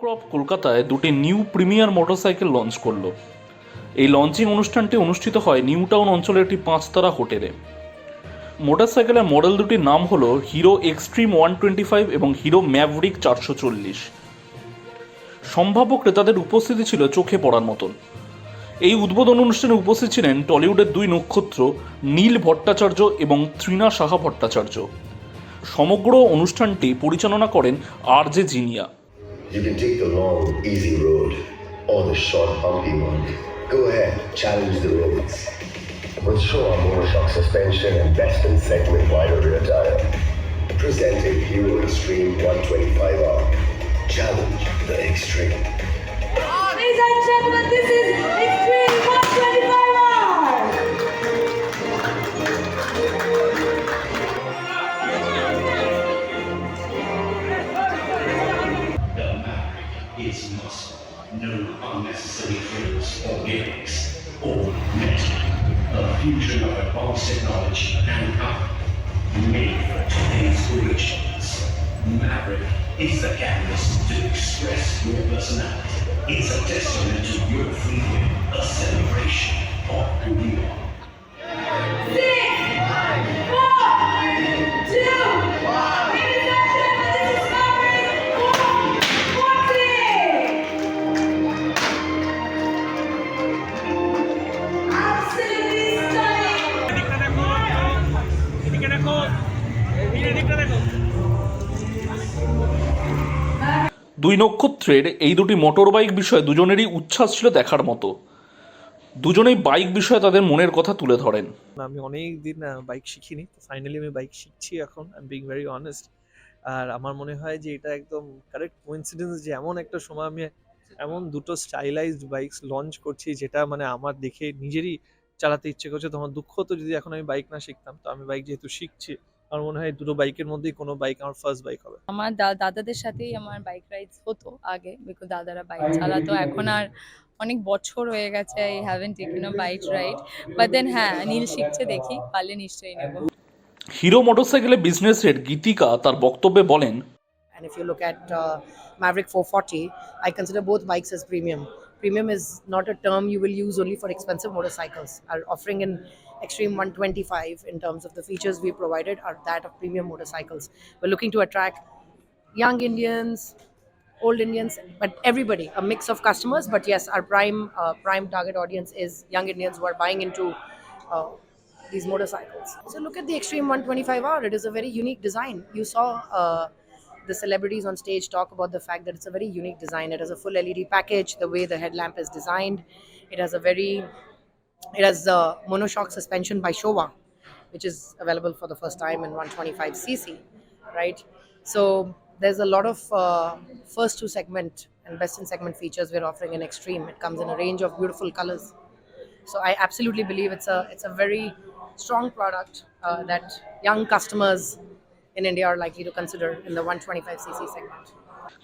Crop কলকাতায় দুটি new premier motorcycle launch করল। এই লঞ্চিং অনুষ্ঠানটি অনুষ্ঠিত হয় নিউ টাউন অঞ্চলের একটি পাঁচতারা হোটেলে। মোটরসাইকেলের মডেল দুটির নাম হলো Hero Xtreme one twenty five এবং হিরো ম্যাভরিক চারশো চল্লিশ। সম্ভাব্য ক্রেতাদের উপস্থিতি ছিল চোখে পড়ার মতন। এই উদ্বোধন অনুষ্ঠানে উপস্থিত ছিলেন টলিউডের দুই নক্ষত্র, নীল ভট্টাচার্য এবং তৃণা সাহা ভট্টাচার্য। সমগ্র অনুষ্ঠানটি পরিচালনা করেন R J Zinia. You can take the long, easy road or the short, bumpy one. Go ahead, challenge the roads. With Showa monoshock suspension and best in segment wider rear tire. Presenting Hero Extreme 125R. Challenge the extreme. Ladies and gentlemen, this is or metal. A fusion of advanced technology and power. Made for today's collisions. Maverick is the canvas to express your personality. It's a testament to your দুই নক্ষত্রের এই দুটি motor bike বিষয়ে দুজনেরই উচ্ছ্বাস ছিল দেখার মতো। দুজনেই বাইক বিষয়ে তাদের মনের কথা তুলে ধরেন। আমি অনেক দিন বাইক শিখিনি ফাইনালি আমি বাইক শিখছি এখন I am being very honest আর আমার মনে হয় যে এটা একদম কারেক্ট কোইন্সিডেন্স যে এমন একটা সময় আমি এমন দুটো স্টাইলাইজড বাইকস লঞ্চ করছি, যেটা মানে আমার দেখে নিজেরই চালাতে ইচ্ছে করছে তোমার দুঃখ তো যদি এখন আমি বাইক না শিখতাম তো আমি বাইক যেহেতু শিখছি আমার মনে হয় দুটো বাইকের মধ্যেই কোনো বাইক আমার ফার্স্ট বাইক হবে। আমার দাদাদের সাথেই আমার বাইক রাইডস হতো আগে বিকজ দাদারা বাইক চালাতো এখন আর অনেক বছর হয়ে গেছে I haven't taken a bike ride but then হ্যাঁ নীল শিখছে দেখি পারলে নিশ্চয়ই নেব। হিরো মোটরসাইকেলের বিজনেস হেড গীতিকা তার বক্তব্যে বলেন And if you look at uh, Maverick 440, I consider both bikes as premium. Premium is not a term you will use only for expensive motorcycles. Our offering in Extreme 125 in terms of the features we provided are that of premium motorcycles. We're looking to attract young Indians, old Indians, but everybody, a mix of customers. But yes, our prime uh, prime target audience is young Indians who are buying into uh, these motorcycles. So look at the Extreme 125R. It is a very unique design. You saw. Uh, the celebrities on stage talk about the fact that it's a very unique design. It has a full LED package, the way the headlamp is designed. It has a very, it has a monoshock suspension by Showa, which is available for the first time in 125cc, right? So there's a lot of uh, first to segment and best in segment features we're offering in Extreme. It comes in a range of beautiful colors. So I absolutely believe it's a it's a very strong product uh, that young customers in India are likely to consider in the 125cc segment.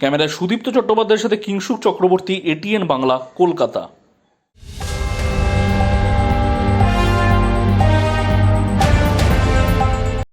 ক্যামেরায় সুদীপ্ত চট্টোপাধ্যায়ের সাথে Kingshuk Chakraborty ATN Bangla Kolkata